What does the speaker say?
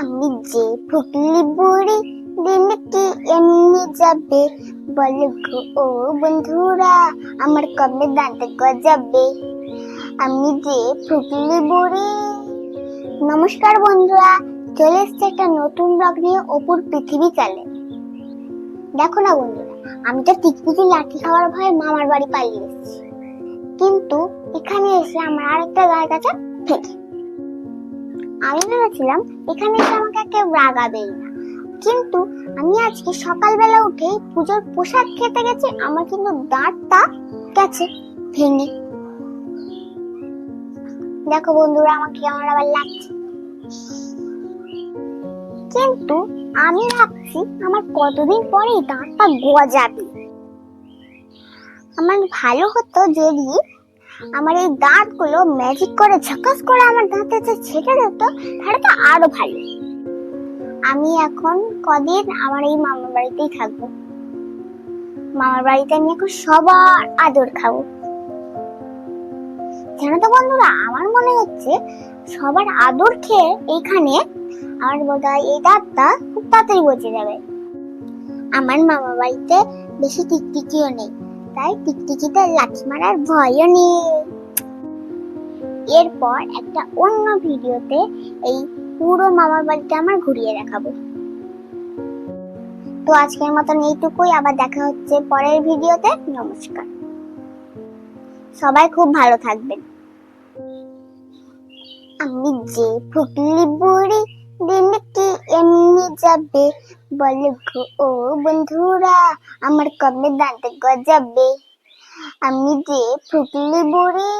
আমি যে ফুকলি বুড়ি কি এমনি যাবে? বলো গো ও বন্ধুরা, আমার কবে দাঁত গজাবে? আমি যে নমস্কার বন্ধুরা, চলে এসছে একটা নতুন ব্লগ নিয়ে অপুর পৃথিবী চালে দেখো না বন্ধুরা, আমি তো টিকটিকি লাঠি খাওয়ার ভয়ে মামার বাড়ি পালিয়ে এসেছি। কিন্তু এখানে এসে আমার আরেকটা গায়ে ফেটে আমি ভেবেছিলাম এখানে এসে আমাকে কেউ রাগাবেই না। কিন্তু আমি আজকে সকালবেলা উঠে পুজোর প্রসাদ খেতে গেছি, আমার কিন্তু দাঁতটা গেছে ভেঙে। দেখো বন্ধুরা আমাকে আমার আবার লাগছে। কিন্তু আমি ভাবছি আমার কতদিন পরে এই দাঁতটা গজাবে। আমার ভালো হতো যদি আমার এই দাঁতগুলো ম্যাজিক করে ঝাকাস করে আমার দাঁতে যে ছেটে দিত তাহলে তো আরও ভালো। আমি এখন কদিন আমার এই মামার বাড়িতেই থাকব। মামার বাড়িতে আমি এখন সবার আদর খাব। জানো তো বন্ধুরা, আমার মনে হচ্ছে সবার আদর খেয়ে এইখানে আমার বোধ হয় এই দাঁতটা খুব তাড়াতাড়ি বসে যাবে। আমার মামা বাড়িতে বেশি টিকটিকিও নেই। টিকটিকিতে লাঠি মারার ভয়ও নেই। এরপর একটা অন্য ভিডিওতে এই পুরো মামার আমার ঘুরিয়ে দেখাবো। তো আজকের মতন এইটুকুই, আবার দেখা হচ্ছে পরের ভিডিওতে। নমস্কার। সবাই খুব ভালো থাকবেন। আমি যে ফুকলি বুড়ি, দিন এমনি যাবে বলে গো ও বন্ধুরা আমার কবে দাঁত গজাবে আমি যে ফুটলি বুড়ি